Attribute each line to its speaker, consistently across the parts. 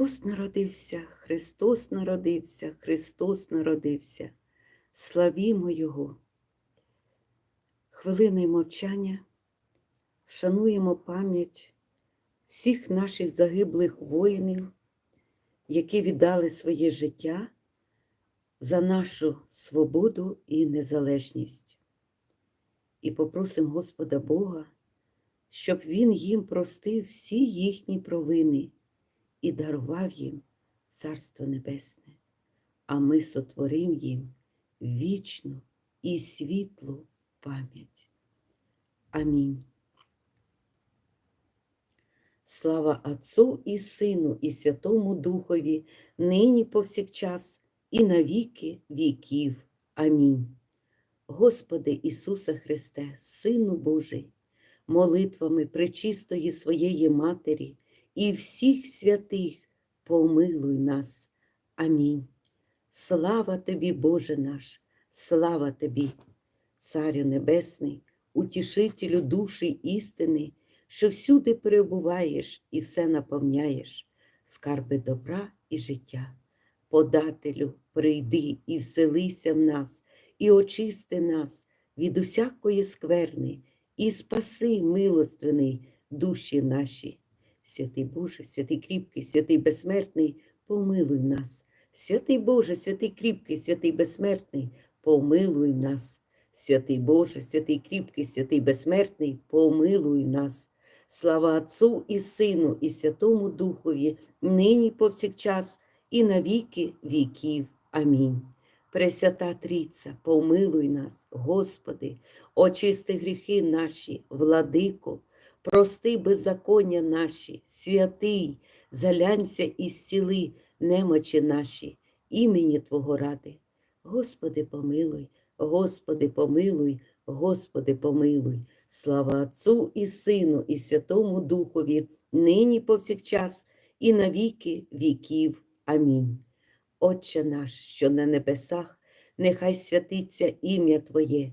Speaker 1: Христос народився, Христос народився, Христос народився. Славімо Його. Хвилиною мовчання вшануємо пам'ять всіх наших загиблих воїнів, які віддали своє життя за нашу свободу і незалежність. І попросимо Господа Бога, щоб Він їм простив всі їхні провини і дарував їм Царство Небесне, а ми сотворим їм вічну і світлу пам'ять. Амінь. Слава Отцу і Сину, і Святому Духові, нині повсякчас, і на віки віків. Амінь. Господи Ісусе Христе, Сину Божий, молитвами пречистої своєї Матері і всіх святих помилуй нас. Амінь. Слава тобі, Боже наш, слава тобі, Царю Небесний, утішителю душі істини, що всюди перебуваєш і все наповняєш, скарби добра і життя. Подателю, прийди і вселися в нас, і очисти нас від усякої скверни, і спаси, милостивний, душі наші. Святий Боже, святий кріпкий, святий безсмертний, помилуй нас. Святий Боже, святий кріпкий, святий безсмертний, помилуй нас. Святий Боже, святий кріпкий, святий безсмертний, помилуй нас. Слава Отцу і Сину, і Святому Духові, нині повсякчас, і на віки віків. Амінь. Пресвята Трійця, помилуй нас, Господи, очисти гріхи наші, владико, прости беззаконня наші, святий, залянься і зціли немочі наші, імені Твого ради. Господи, помилуй, Господи, помилуй, Господи, помилуй. Слава Отцу і Сину, і Святому Духові, нині повсякчас, і на віки віків. Амінь. Отче наш, що на небесах, нехай святиться ім'я Твоє,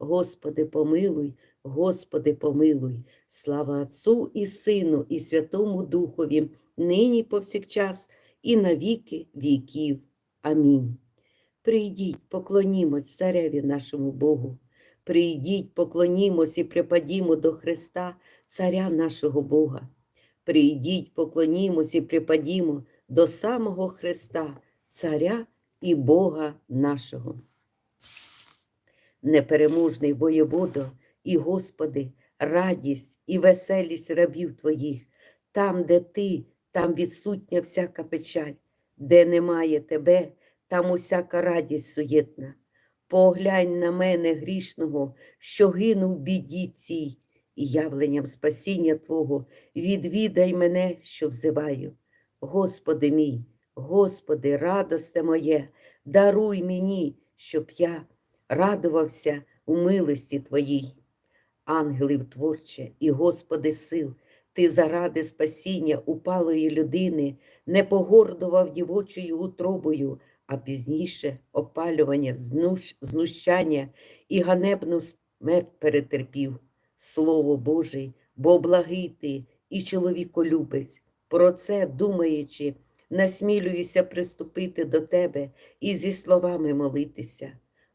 Speaker 1: Господи, помилуй, Господи, помилуй, слава Отцу і Сину, і Святому Духові, нині повсякчас, і на віки віків. Амінь. Прийдіть, поклонімось цареві нашому Богу. Прийдіть, поклонімось і припадімо до Христа, Царя нашого Бога. Прийдіть, поклонімось і припадімо до самого Христа, Царя і Бога нашого. Непереможний воєводо і Господи, радість і веселість рабів Твоїх, там, де Ти, там відсутня всяка печаль, де немає Тебе, там усяка радість суєтна. Поглянь на мене грішного, що гину в біді цій, і явленням спасіння Твого відвідай мене, що взиваю. Господи мій, Господи, радосте моє, даруй мені, щоб я радувався у милості Твоїй. Ангелів творче і Господи сил, Ти заради спасіння упалої людини не погордував дівочою утробою, а пізніше опалювання, знущ, знущання і ганебну смерть перетерпів. Слово Боже, бо благий ти і чоловіколюбець. Про це, думаючи, насмілююся приступити до Тебе і зі словами молитися.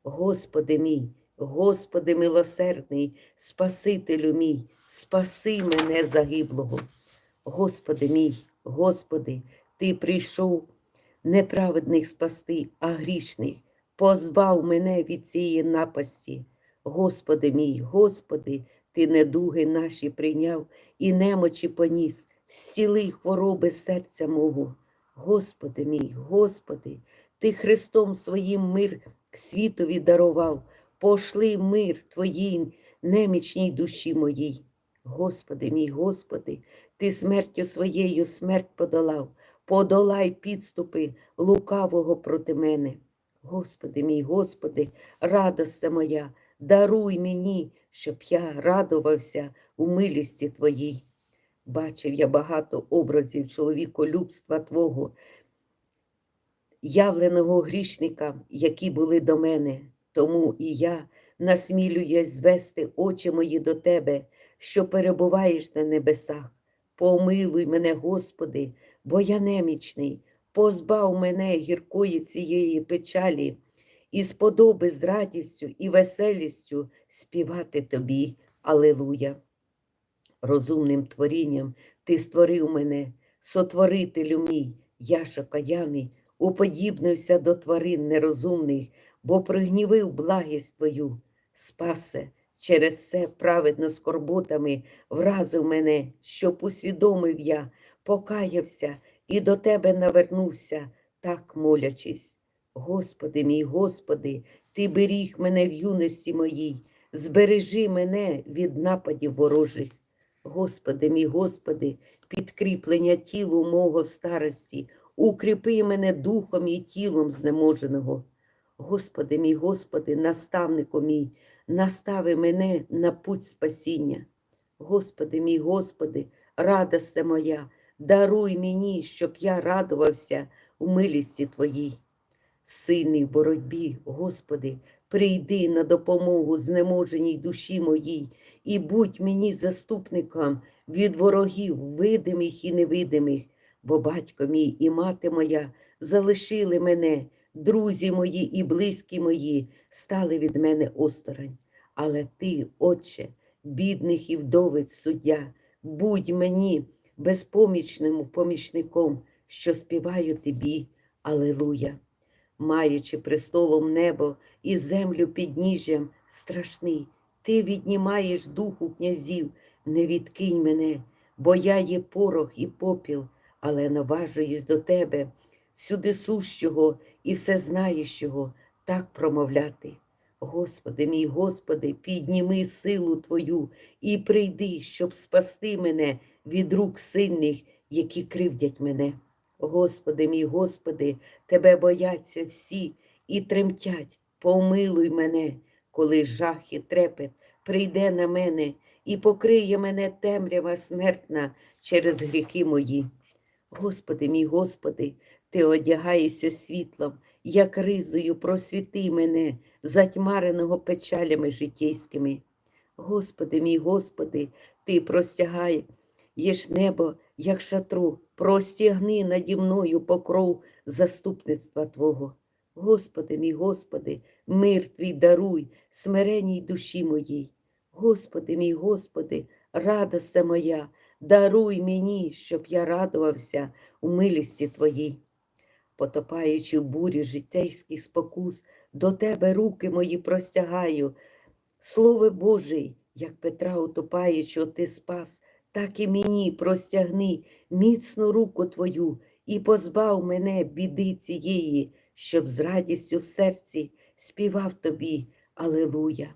Speaker 1: Господи мій, Господи милосердний, Спасителю мій, спаси мене загиблого. Господи мій, Господи, Ти прийшов неправедних спасти, а грішних, позбав мене від цієї напасті. Господи мій, Господи, Ти недуги наші прийняв і немочі поніс, зціли хвороби серця мого. Господи мій, Господи, Ти Христом своїм мир світові дарував, пошли мир Твоїй немічній душі моїй. Господи мій, Господи, Ти смертю своєю смерть подолав, подолай підступи лукавого проти мене. Господи мій, Господи, радость моя, даруй мені, щоб я радувався у милісті Твоїй. Бачив я багато образів чоловіколюбства Твого, явленого грішника, які були до мене. Тому і я насмілююсь звести очі мої до Тебе, що перебуваєш на небесах. Помилуй мене, Господи, бо я немічний, позбав мене гіркої цієї печалі, і сподоби з радістю і веселістю співати Тобі. Алилуя. Розумним творінням Ти створив мене, сотворителю мій, я шокаяний, уподібнився до тварин нерозумних, бо пригнівив благість Твою, спасе, через це праведно скорботами вразив мене, щоб усвідомив я, покаявся і до Тебе навернувся, так молячись. Господи мій, Господи, Ти беріг мене в юності моїй, збережи мене від нападів ворожих. Господи мій, Господи, підкріплення тілу мого старості, укріпи мене духом і тілом знеможеного. Господи мій, Господи, наставнику мій, настави мене на путь спасіння. Господи мій, Господи, радосте моя, даруй мені, щоб я радувався у милісті Твоїй. Сильний в боротьбі, Господи, прийди на допомогу знеможеній душі моїй і будь мені заступником від ворогів, видимих і невидимих, бо батько мій і мати моя залишили мене, друзі мої і близькі мої стали від мене осторонь. Але ти, Отче, бідних і вдовець суддя, будь мені безпомічним помічником, що співаю тобі. Алилуя. Маючи престолом небо і землю підніжжям страшний, ти віднімаєш духу князів, не відкинь мене, бо я є порох і попіл, але наважуюсь до тебе, всюди сущого і всезнаючого, так промовляти. Господи мій Господи, підніми силу Твою і прийди, щоб спасти мене від рук сильних, які кривдять мене. Господи мій Господи, Тебе бояться всі і тремтять. Помилуй мене, коли жах і трепет прийде на мене і покриє мене темрява смертна через гріхи мої. Господи мій Господи, Ти одягаєшся світлом, як ризою просвіти мене, затьмареного печалями житейськими. Господи мій Господи, Ти простягаєш небо, як шатру, простягни наді мною покров заступництва Твого. Господи мій Господи, мир Твій даруй, смиреній душі моїй. Господи мій Господи, радость моя, даруй мені, щоб я радувався у милісті Твоїй. Потопаючи в бурі житейських спокус, до Тебе руки мої простягаю. Слово Боже, як Петра утопаючого ти спас, так і мені простягни міцну руку Твою і позбав мене біди цієї, щоб з радістю в серці співав Тобі, Алилуя.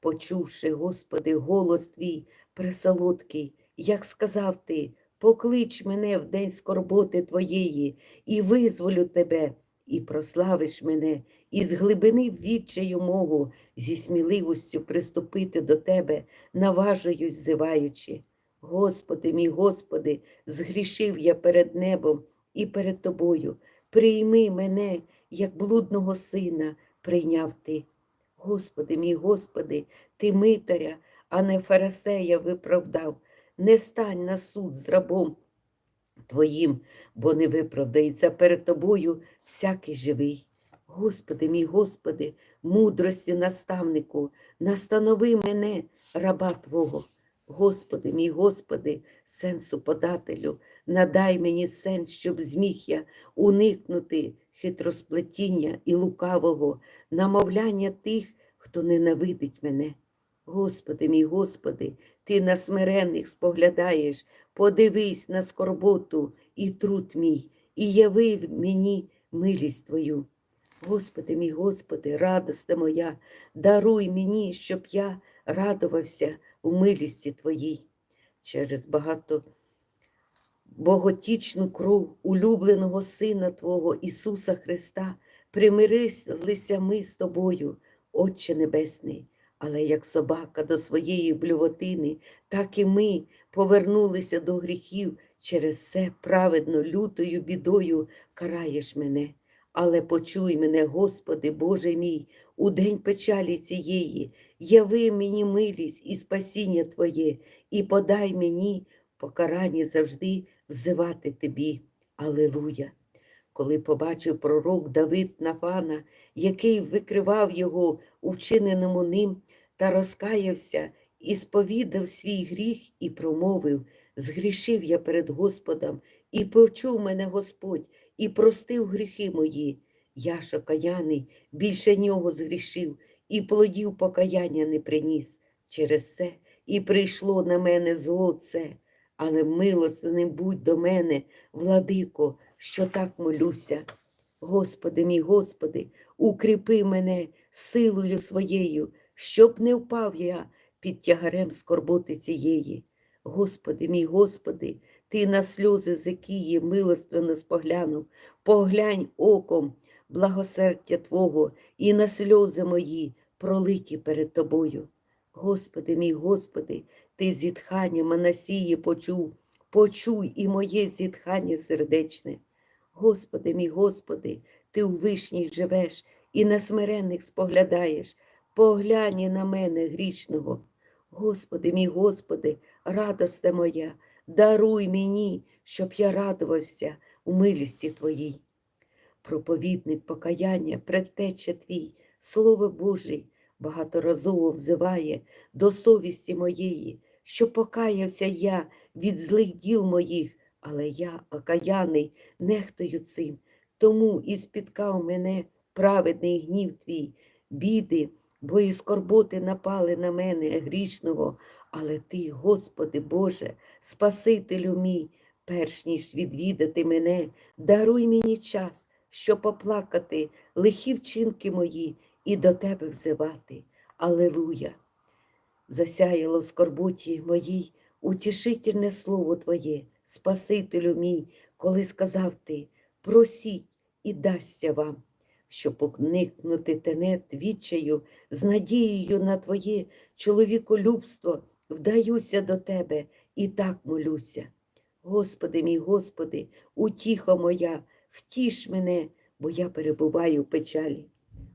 Speaker 1: Почувши, Господи, голос Твій пресолодкий, як сказав Ти, поклич мене в день скорботи Твоєї, і визволю Тебе, і прославиш мене, і з глибини відчаю мого, зі сміливостю приступити до Тебе, наважуюсь, зиваючи. Господи, мій Господи, згрішив я перед небом і перед Тобою. Прийми мене, як блудного сина, прийняв Ти. Господи, мій Господи, Ти митаря, а не фарисея виправдав. Не стань на суд з рабом Твоїм, бо не виправдається перед Тобою всякий живий. Господи, мій Господи, мудрості наставнику, настанови мене, раба Твого. Господи, мій Господи, сенсу подателю, надай мені сенс, щоб зміг я уникнути хитросплетіння і лукавого, намовляння тих, хто ненавидить мене. Господи, мій Господи, Ти на смирених споглядаєш, подивись на скорботу і труд мій, і яви мені милість Твою. Господи, мій Господи, радосте моя, даруй мені, щоб я радувався у милісті Твоїй. Через багато боготічну кров улюбленого Сина Твого Ісуса Христа примирилися ми з Тобою, Отче Небесний, Але як собака до своєї блювотини, так і ми повернулися до гріхів. Через це праведно лютою бідою караєш мене. Але почуй мене, Господи, Боже мій, у день печалі цієї, яви мені милість і спасіння Твоє, і подай мені покарання завжди взивати Тобі. Алилуя! Коли побачив пророк Давид Нафана, який викривав його у вчиненому ним, та розкаявся, і сповідав свій гріх і промовив, згрішив я перед Господом, і почув мене Господь, і простив гріхи мої. Я ж окаяний, більше нього згрішив, і плодів покаяння не приніс. Через це і прийшло на мене зло це, але милостивним будь до мене, владико, що так молюся. Господи мій Господи, укріпи мене силою своєю, щоб не впав я під тягарем скорботи цієї. Господи мій Господи, Ти на сльози Зекії милостивно споглянув, поглянь оком благосердя Твого і на сльози мої пролиті перед Тобою. Господи мій Господи, Ти зітхання Манасії почув, почуй і моє зітхання сердечне. Господи мій Господи, Ти у вишніх живеш і на смиренних споглядаєш, поглянь на мене грішного. Господи мій Господи, радосте моя, даруй мені, щоб я радувався у милісті Твоїй. Проповідник покаяння, предтече Твій, Слово Божий, багаторазово взиває до совісті моєї, що покаявся я від злих діл моїх, але я, окаяний, нехтою цим, тому і спіткав мене праведний гнів твій, біди, бо і скорботи напали на мене грішного, але ти, Господи Боже, Спасителю мій, перш ніж відвідати мене, даруй мені час, щоб поплакати лихі вчинки мої і до Тебе взивати. Алилуя! Засяяло в скорботі моїй утішительне слово Твоє, Спасителю мій, коли сказав ти, просіть і дасться вам, щоб уникнути тенет відчаю, з надією на Твоє чоловіколюбство, вдаюся до Тебе і так молюся. Господи мій Господи, утіхо моя, втіш мене, бо я перебуваю в печалі.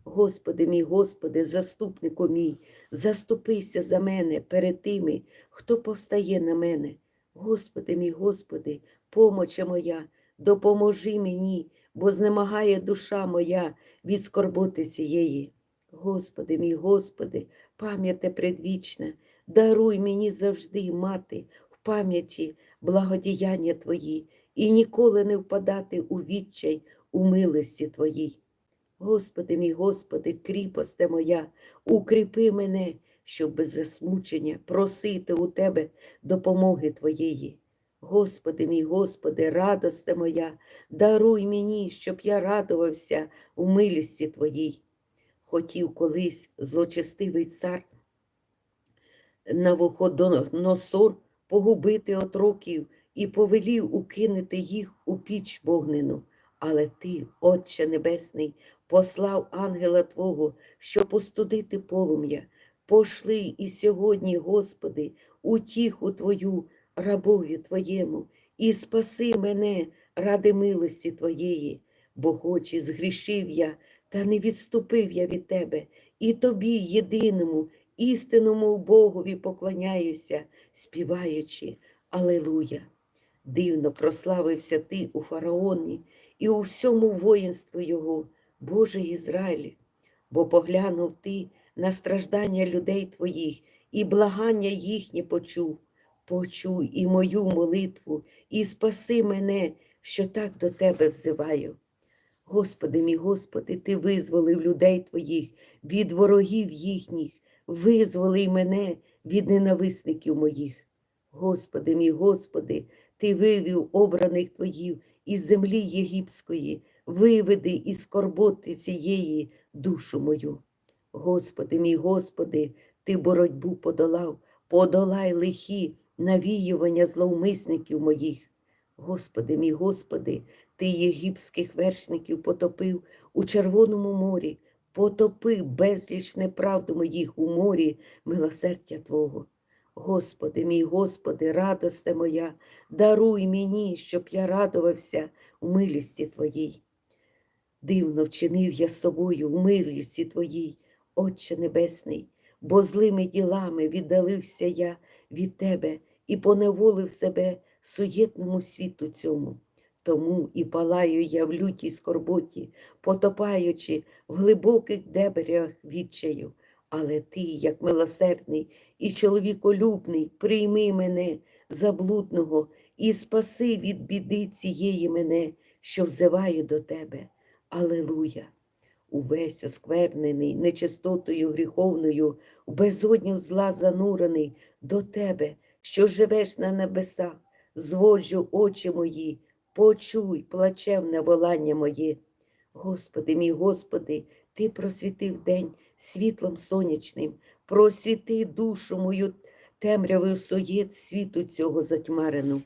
Speaker 1: Господи мій Господи, заступнику мій, заступися за мене перед тими, хто повстає на мене. Господи мій Господи, помоча моя, допоможи мені, бо знемагає душа моя від скорботи цієї. Господи мій Господи, пам'яте предвічна, даруй мені завжди мати в пам'яті благодіяння Твої і ніколи не впадати у відчай у милості Твоїй. Господи мій Господи, кріпосте моя, укріпи мене, щоб без засмучення просити у Тебе допомоги Твоєї. Господи мій Господи, радосте моя, даруй мені, щоб я радувався у милісті Твоїй. Хотів колись злочестивий цар Навуходоносор погубити отроків і повелів укинути їх у піч вогнену. Але ти, Отче Небесний, послав ангела Твого, щоб остудити полум'я. Пошли і сьогодні, Господи, утіху Твою, рабові Твоєму, і спаси мене ради милості Твоєї, бо хоч і згрішив я, та не відступив я від Тебе, і Тобі, єдиному, істинному Богові поклоняюся, співаючи Алелуя. Дивно прославився ти у фараоні і у всьому воїнству його, Боже Ізраїль, бо поглянув ти на страждання людей твоїх і благання їхнє почув. Почуй і мою молитву, і спаси мене, що так до тебе взиваю. Господи мій Господи, Ти визволив людей Твоїх від ворогів їхніх, визволи мене від ненависників моїх. Господи мій Господи, Ти вивів обраних Твоїх із землі єгипської, виведи із скорботи цієї душу мою. Господи мій Господи, Ти боротьбу подолав, подолай лихі навіювання зловмисників моїх. Господи мій Господи, Ти єгипських вершників потопив у Червоному морі, потопи безліч неправду моїх у морі милосердя Твого. Господи, мій Господи, радосте моя, даруй мені, щоб я радувався у милісті Твоїй. Дивно вчинив я з собою у милісті Твоїй, Отче Небесний, бо злими ділами віддалився я від Тебе і поневолив себе суєтному світу цьому. Тому і палаю я в лютій скорботі, потопаючи в глибоких дебрях відчаю. Але ти, як милосердний і чоловіколюбний, прийми мене, заблудного, і спаси від біди цієї мене, що взиваю до тебе. Алелуя! Увесь осквернений нечистотою гріховною, в безодню зла занурений до тебе, що живеш на небесах, зводжу очі мої, почуй плачевне волання моє. Господи, мій Господи, Ти просвітив день світлом сонячним, просвіти душу мою темрявою соєт світу цього затьмарену.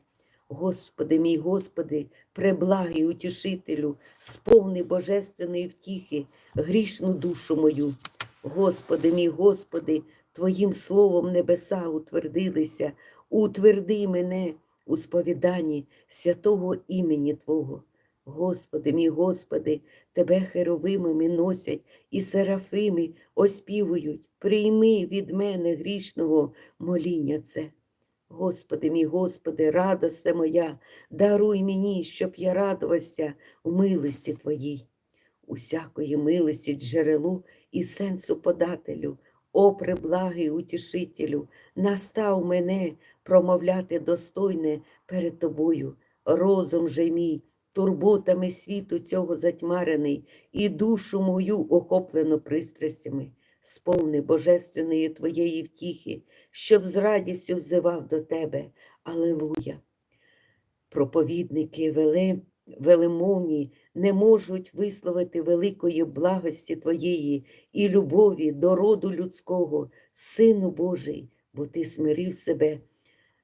Speaker 1: Господи, мій Господи, преблагий утішителю, сповни божественної втіхи, грішну душу мою. Господи, мій Господи, Твоїм словом небеса утвердилися, утверди мене у сповіданні святого імені Твого. Господи, мій Господи, Тебе херовимами носять і серафими оспівують, прийми від мене грішного моління це. Господи, мій Господи, радосте моя, даруй мені, щоб я радувався у милості Твоїй. Усякої милості джерелу і сенсу подателю, о преблагий утішителю, настав мене промовляти достойне перед Тобою, розум же мій, турботами світу цього затьмарений, і душу мою охоплено пристрастями, сповни божественної Твоєї втіхи, щоб з радістю взивав до Тебе. Алилуя! Проповідники веле, велемовні не можуть висловити великої благості Твоєї і любові до роду людського, Сину Божий, бо Ти смирив себе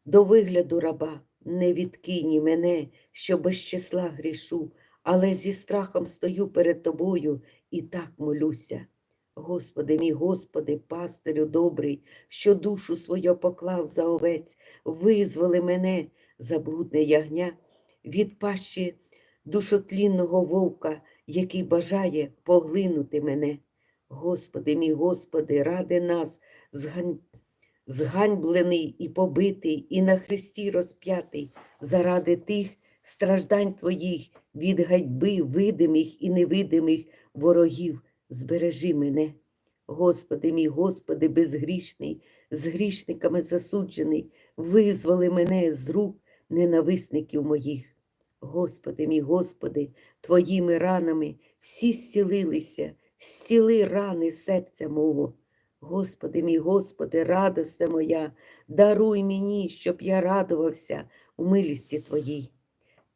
Speaker 1: до вигляду раба, не відкинь мене, що без числа грішу, але зі страхом стою перед Тобою і так молюся. Господи, мій Господи, пастирю добрий, що душу свою поклав за овець, визволи мене, заблудне ягня, від пащі душотлінного вовка, який бажає поглинути мене. Господи, мій Господи, ради нас, згань... зганьблений і побитий, і на хресті розп'ятий, заради тих страждань Твоїх від гадьби видимих і невидимих ворогів збережи мене. Господи мій, Господи, безгрішний, з грішниками засуджений, визволи мене з рук ненависників моїх. Господи мій, Господи, Твоїми ранами всі зцілилися, зціли рани серця мого. Господи мій, Господи, радосте моя, даруй мені, щоб я радувався у милісті Твоїй.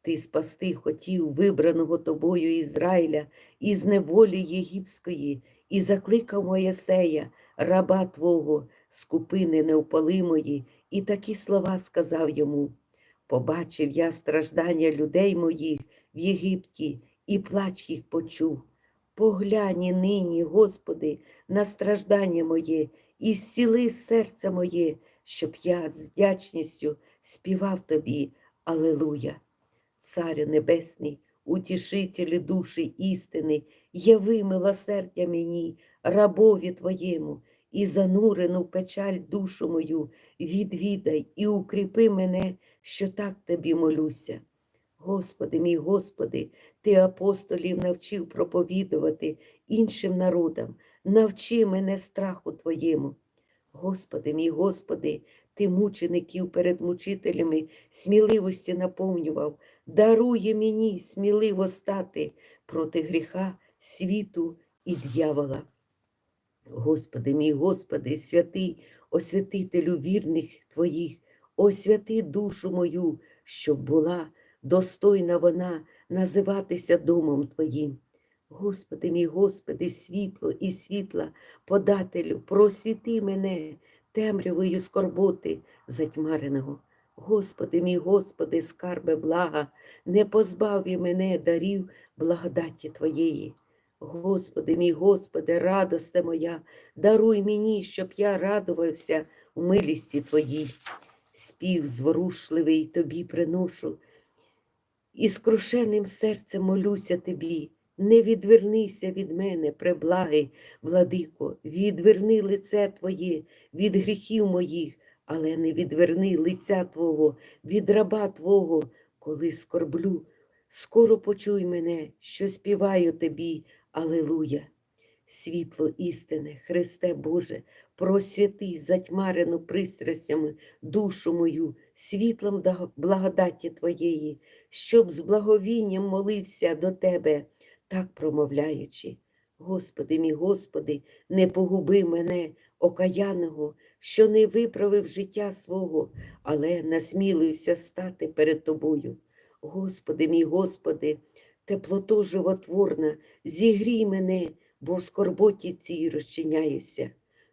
Speaker 1: Ти спасти хотів вибраного тобою Ізраїля із неволі єгипської, і закликав Моєсея, раба Твого, скупини неопалимої, і такі слова сказав йому. Побачив я страждання людей моїх в Єгипті, і плач їх почув. Поглянь нині, Господи, на страждання моє, і зціли серце моє, щоб я з вдячністю співав тобі. Алилуя! Царю Небесний, утішителі душі істини, яви милосердя мені, рабові Твоєму, і занурену в печаль душу мою, відвідай і укріпи мене, що так тобі молюся. Господи, мій Господи, Ти апостолів навчив проповідувати іншим народам, навчи мене страху Твоєму. Господи, мій Господи, Ти мучеників перед мучителями сміливості наповнював, дарує мені сміливо стати проти гріха, світу і дьявола. Господи, мій Господи, святий освятителю вірних Твоїх, освяти душу мою, щоб була достойна вона називатися домом Твоїм. Господи, мій Господи, світло і світла, подателю, просвіти мене темрявою скорботи затьмареного. Господи, мій Господи, скарбе блага, не позбав мене дарів благодаті Твоєї. Господи, мій Господи, радосте моя, даруй мені, щоб я радувався у милісті Твоїй. Спів зворушливий тобі приношу, і скрушеним серцем молюся тобі. Не відвернися від мене, преблагий, владико, відверни лице Твоє від гріхів моїх, але не відверни лиця Твого від раба Твого, коли скорблю. Скоро почуй мене, що співаю тобі, Алилуя. Світло істини, Христе Боже, просвяти затьмарену пристрастями душу мою, світлом благодаті Твоєї, щоб з благовінням молився до Тебе, так промовляючи. Господи мій Господи, не погуби мене, окаяного, що не виправив життя свого, але насмілився стати перед Тобою. Господи мій Господи, теплото животворна, зігрій мене, бо в скорботі цій розчиняюся.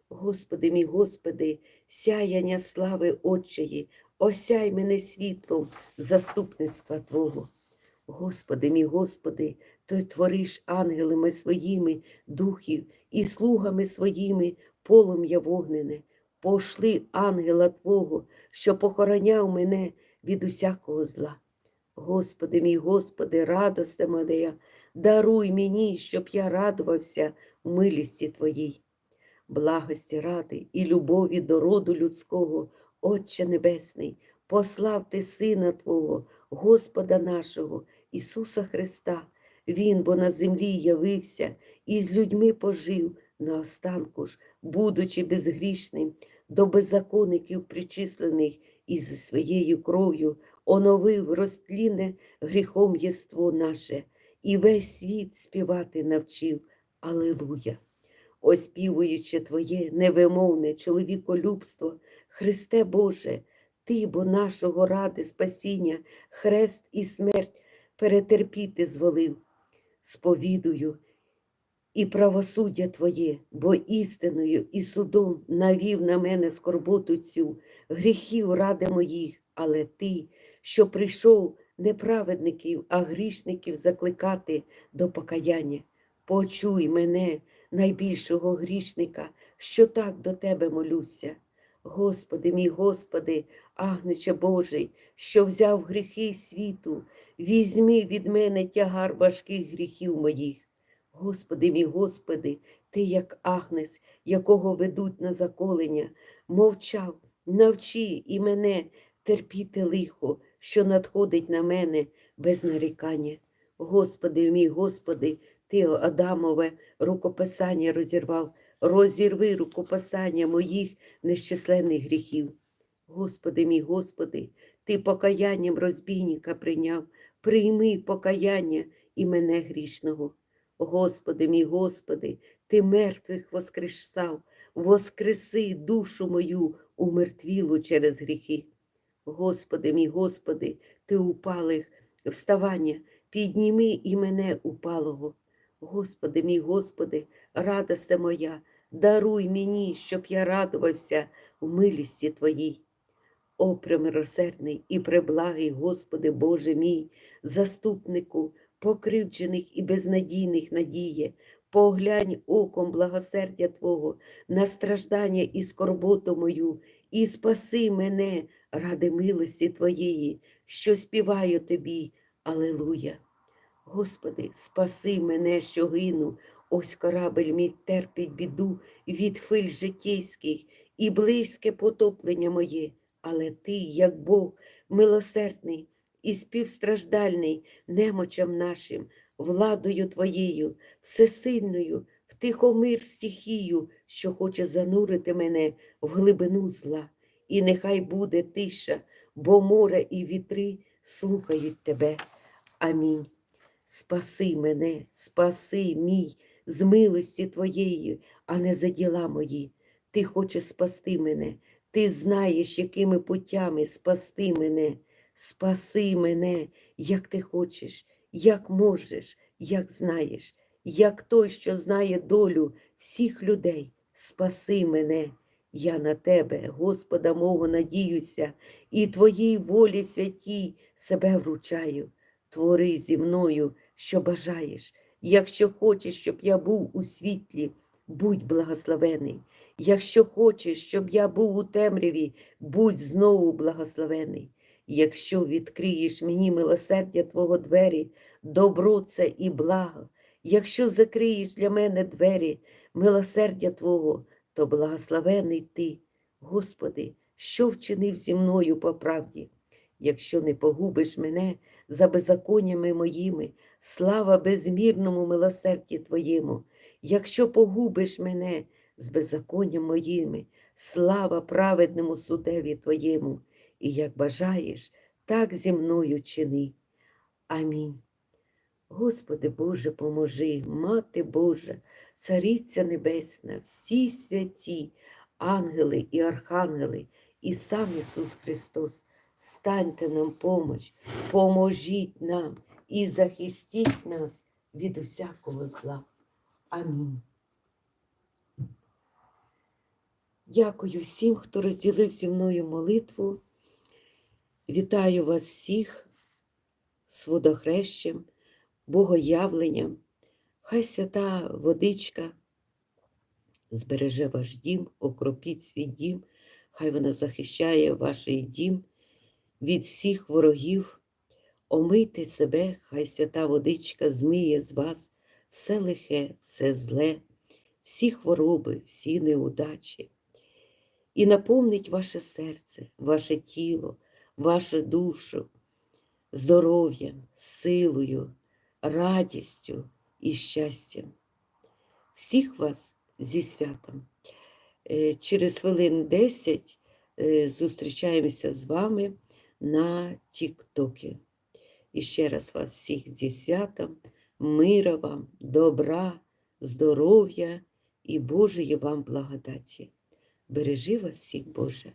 Speaker 1: Господи мій Господи, сяяння слави Отчої, осяй мене світлом заступництва Твого. Господи мій Господи, Ти твориш ангелами своїми духів і слугами своїми полум'я вогнене. Пошли ангела Твого, що похороняв мене від усякого зла. Господи мій Господи, радосте моя, даруй мені, щоб я радувався в милісті Твоїй. Благості ради і любові до роду людського, Отче Небесний, послав Ти Сина Твого, Господа нашого, Ісуса Христа. Він, бо на землі явився і з людьми пожив наостанку ж, будучи безгрішним, до беззаконників причислених і зі своєю кров'ю оновив розтліне гріхом єство наше, і весь світ співати навчив. Алилуя! Оспівуючи Твоє невимовне чоловіколюбство, Христе Боже, Ти, бо нашого ради спасіння, хрест і смерть перетерпіти зволив, сповідую і правосуддя Твоє, бо істиною і судом навів на мене скорботу цю, гріхів ради моїх, але Ти, що прийшов неправедників, а грішників закликати до покаяння, почуй мене, найбільшого грішника, що так до Тебе молюся. Господи, мій Господи, Агнече Божий, що взяв гріхи світу, візьми від мене тягар важких гріхів моїх. Господи, мій Господи, Ти, як Агнець, якого ведуть на заколення, мовчав, навчи і мене терпіти лихо, що надходить на мене без нарікання. Господи, мій Господи, Ти, Адамове, рукописання розірвав, розірви рукописання моїх нещисленних гріхів. Господи, мій Господи, Ти покаянням розбійника прийняв, прийми покаяння і мене грішного. Господи, мій Господи, Ти мертвих воскресав, воскреси душу мою умертвілу через гріхи. Господи, мій Господи, Ти упалих вставання, підніми і мене упалого. Господи, мій Господи, радость моя, даруй мені, щоб я радувався в милісті Твоїй. О, премиросердний і преблагий, Господи Боже мій, заступнику, покривджених і безнадійних надіє, поглянь оком благосердя Твого на страждання і скорботу мою, і спаси мене ради милості Твоєї, що співаю Тобі. Алилуя. Господи, спаси мене, що гину, ось корабель мій терпить біду від хвиль житейських і близьке потоплення моє, але Ти, як Бог, милосердний і співстраждальний немочам нашим, владою Твоєю, всесильною, втихомир стихію, що хоче занурити мене в глибину зла. І нехай буде тиша, бо море і вітри слухають Тебе. Амінь. Спаси мене, спаси мій, з милості Твоєї, а не за діла мої. Ти хочеш спасти мене, ти знаєш, якими путями спасти мене. Спаси мене, як ти хочеш, як можеш, як знаєш, як той, що знає долю всіх людей. Спаси мене. Я на тебе, Господа мого, надіюся, і Твоїй волі святій себе вручаю. Твори зі мною, що бажаєш. Якщо хочеш, щоб я був у світлі, будь благословений. Якщо хочеш, щоб я був у темряві, будь знову благословений. Якщо відкриєш мені милосердя Твого двері, добро це і благо. Якщо закриєш для мене двері, милосердя Твого, то благословений Ти, Господи, що вчинив зі мною по правді. Якщо не погубиш мене за беззаконнями моїми, слава безмірному милосерді Твоєму. Якщо погубиш мене з беззаконням моїми, слава праведному судеві Твоєму, і як бажаєш, так зі мною чини. Амінь. Господи Боже, поможи, Мати Божа, Цариця Небесна, всі святі, ангели і архангели, і сам Ісус Христос, станьте нам помощ, поможіть нам і захистіть нас від усякого зла. Амінь. Дякую всім, хто розділив зі мною молитву. Вітаю вас всіх з водохрещем, богоявленням. Хай свята водичка збереже ваш дім, окропіть свій дім, хай вона захищає ваш дім від всіх ворогів. Омийте себе, хай свята водичка змиє з вас все лихе, все зле, всі хвороби, всі неудачі. І наповнить ваше серце, ваше тіло, вашу душу, здоров'ям, силою, радістю і щастям. Всіх вас зі святом. Е, Через хвилин 10 е, зустрічаємося з вами на Тіктокі. І ще раз вас всіх зі святом, мира вам, добра, здоров'я і Божої вам благодаті. Бережи вас всіх, Боже.